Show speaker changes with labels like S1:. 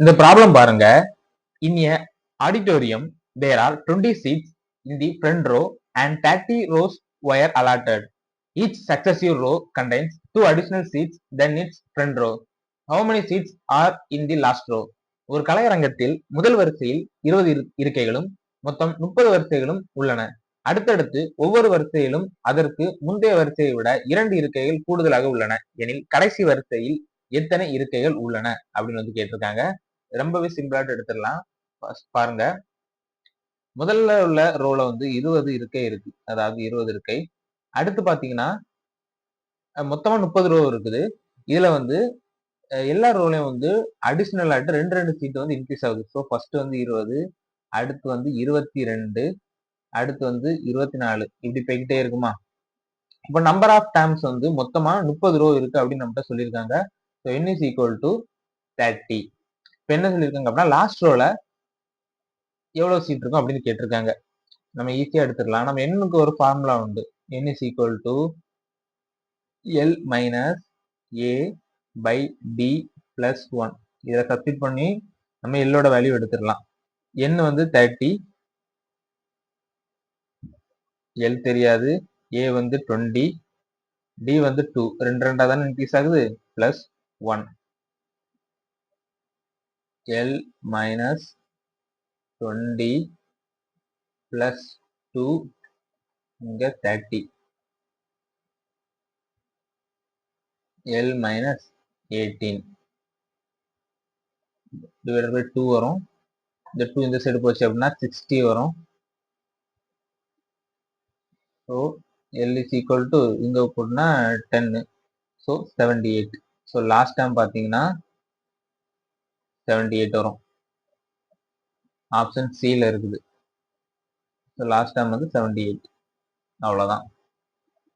S1: இந்த ப்ராப்ளம் பாருங்க. In a auditorium there are 20 seats in the front row and 30 rows were allotted. Each successive row contains two additional seats then its front row how many seats are in the last row ஒரு கலையரங்கத்தில் முதல் வரிசையில் இருபது இருக்கைகளும் மொத்தம் முப்பது வரிசைகளும் உள்ளன. அடுத்தடுத்து ஒவ்வொரு வரிசையிலும் அதற்கு முந்தைய வரிசையை விட இரண்டு இருக்கைகள் கூடுதலாக உள்ளன. எனில் கடைசி வரிசையில் எத்தனை இருக்கைகள் உள்ளன? அப்படின்னு வந்து கேட்டிருக்காங்க. ரொம்பவே சிம்பிளாட்டு எடுத்துடலாம். பாருங்க. முதல்ல உள்ள ரோல வந்து இருபது இருக்கை இருக்கு. அதாவது இருபது இருக்கை. அடுத்து பாத்தீங்கன்னா மொத்தமா முப்பது ரோ இருக்குது. இதுல வந்து எல்லா ரோலையும் வந்து அடிஷ்னல் ஆட்டு ரெண்டு ரெண்டு சீட்டு வந்து இன்க்ரீஸ் ஆகுது. ஸோ ஃபர்ஸ்ட் வந்து இருபது அடுத்து வந்து இருபத்தி ரெண்டு அடுத்து வந்து இருபத்தி நாலு. இப்படி போய்கிட்டே இருக்குமா? இப்போ நம்பர் ஆஃப் டேம்ஸ் வந்து மொத்தமா முப்பது ரோ இருக்கு அப்படின்னு நம்மகிட்ட சொல்லியிருக்காங்க. So N is equal to thirty இப்போ என்ன சொல்லியிருக்காங்க அப்படின்னா லாஸ்ட் ரோல எவ்வளோ சீட் இருக்கும் அப்படின்னு கேட்டிருக்காங்க. நம்ம ஈஸியாக எடுத்துடலாம். நம்ம எண்ணுக்கு ஒரு ஃபார்முலா உண்டு. N is equal to L minus A by D plus one இதை சப்ஸ்டிட் பண்ணி நம்ம எல்லோட வேல்யூ எடுத்துடலாம். என் வந்து தேர்ட்டி எல் தெரியாது. ஏ வந்து டுவெண்ட்டி டி வந்து டூ ரெண்டு ரெண்டாக தானே இன்க்ரீஸ் ஆகுது? Plus one L minus twenty plus two இங்க thirty L minus eighteen divided by two வரும். இந்த டூ இந்த சைடு போச்சு அப்படின்னா சிக்ஸ்டி வரும். So L is equal to இங்கே போட்டுனா டென்னு so seventy eight so last time பார்த்தீங்கன்னா செவன்டி எயிட் வரும் ஆப்ஷன் சியில் இருக்குது. ஸோ லாஸ்ட் டைம் வந்து செவன்டி எயிட் அவ்வளோதான்